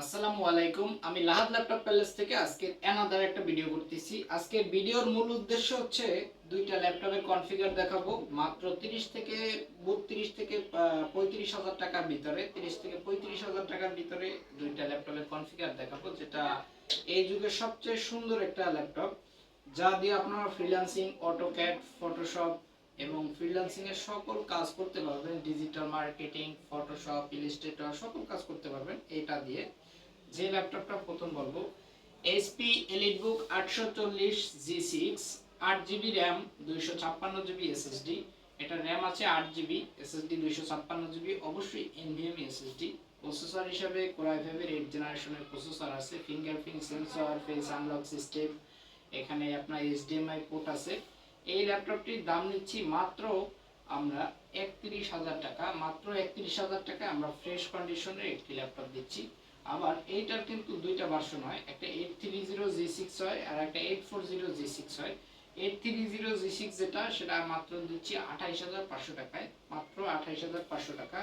আসসালামু আলাইকুম। আমি লাহাদ ল্যাপটপ প্যালেস থেকে আজকে অ্যানাদার একটা ভিডিও করতেছি। আজকের ভিডিওর মূল উদ্দেশ্য হচ্ছে দুইটা ল্যাপটপের কনফিগার দেখাবো। মাত্র 30 থেকে 32 থেকে পঁয়ত্রিশ হাজার টাকার ভিতরে 30 থেকে পঁয়ত্রিশ হাজার টাকার ভিতরে দুইটা ল্যাপটপের কনফিগার দেখাবো, যেটা এই যুগের সবচেয়ে সুন্দর একটা ল্যাপটপ। যা দিয়ে আপনারা ফ্রিল্যান্সিং অটোক্যাড ফটোশপ এবং ফ্রিল্যান্সিং এর সকল কাজ করতে পারবেন। ডিজিটাল মার্কেটিং ফটোশপ ইলিস্ট্রেটর সকল কাজ করতে পারবেন এটা দিয়ে। যে ল্যাপটপটা প্রথম বলব এইচপি এলিটবুক আটশো চল্লিশ জি সিক্স আট জিবি র্যাম দুইশো ছাপ্পান্ন জিবি এসএসডি এটা র্যাম আছে আট জিবি এসএসডি দুইশো ছাপ্পান্ন জিবি অবশ্যই এনভিএমই এসএসডি প্রসেসর হিসাবে কোরাই ফাইভের এইট জেনারেশনের প্রসেসর আছে। Fingerprint sensor face unlock system এখানে আপনার এইচডিএমআই পোর্ট আছে। এই ল্যাপটপটির দাম নিচ্ছি মাত্র আমরা একত্রিশ হাজার টাকা। মাত্র একত্রিশ হাজার টাকা আমরা ফ্রেশ কন্ডিশনের একটি ল্যাপটপ দিচ্ছি। আবার এইটার কিন্তু দুইটা ভার্সন হয়, একটা eight three zero G six হয় আর একটা eight four zero G six হয়। Eight three zero G six যেটা, সেটা মাত্র দিচ্ছি আঠাইশ হাজার পাঁচশো টাকায়। মাত্র আঠাইশ হাজার পাঁচশো টাকা।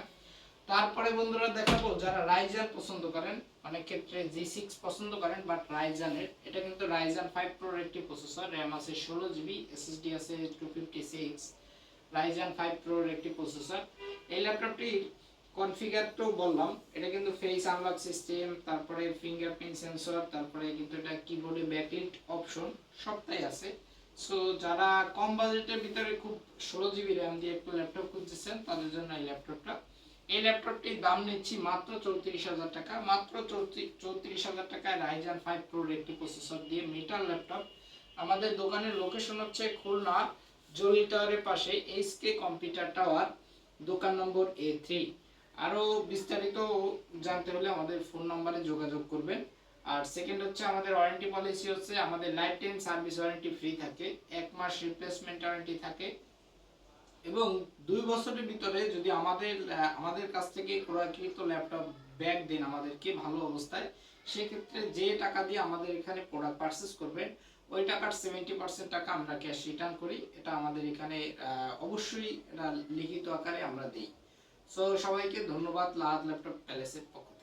তারপরে বন্ধুরা দেখাবো যারা রাইজান পছন্দ করেন। অনেক ক্ষেত্রে জি সিক্স পছন্দ করেন বাট রাইজানের এটা কিন্তু রাইজান ফাইভ প্রোর একটি প্রসেসর র্যাম আছে ষোলো জিবি এসএসডি আছে two fifty six Ryzen five প্রোর একটি প্রসেসর এই ল্যাপটপটির কনফিগার তো বললাম, এটা কিন্তু ফেস আনলক সিস্টেম তারপরে ফিঙ্গারপ্রিন্ট সেন্সর তারপরে কিন্তু এটা কিবোর্ডে ব্যাকলিট অপশন সবটাই আছে। সো যারা কম বাজেটের ভিতরে খুব ষোলো জিবি র্যাম দিয়ে একটু ল্যাপটপ খুঁজতেছেন, তাদের জন্য এই ল্যাপটপটা এই ল্যাপটপটির দাম নিচ্ছি মাত্র চৌত্রিশ হাজার টাকা। মাত্র চৌত্রিশ হাজার টাকায় রাইজান ফাইভ প্রোর একটি প্রসেসর দিয়ে মিটার ল্যাপটপ আমাদের দোকানের লোকেশন হচ্ছে খুলনা জলি টাওয়ারের পাশে এইচকে কম্পিউটার টাওয়ার দোকান নম্বর এ থ্রি আরও বিস্তারিত জানতে হলে আমাদের ফোন নম্বরে যোগাযোগ করবেন। আর সেকেন্ড হচ্ছে আমাদের ওয়ারেন্টি পলিসি হচ্ছে আমাদের lifetime service warranty free থাকে, এক মাস রিপ্লেসমেন্ট ওয়ারেন্টি থাকে। এবং দুই বছরের ভিতরে যদি আমাদের আমাদের কাছ থেকে ক্রয়কৃত ল্যাপটপ, ব্যাগ দেন আমাদেরকে ভালো অবস্থায়, সেক্ষেত্রে যে টাকা দিয়ে আমাদের এখানে প্রোডাক্ট পারচেস করবেন, ওই টাকার সেভেন্টি পার্সেন্ট টাকা আমরা ক্যাশ রিটার্ন করি এটা আমাদের এখানে অবশ্যই এটা লিখিত আকারে আমরা দিই সো সবাইকে ধন্যবাদ লাহাদ ল্যাপটপ প্যালেসের পক্ষ।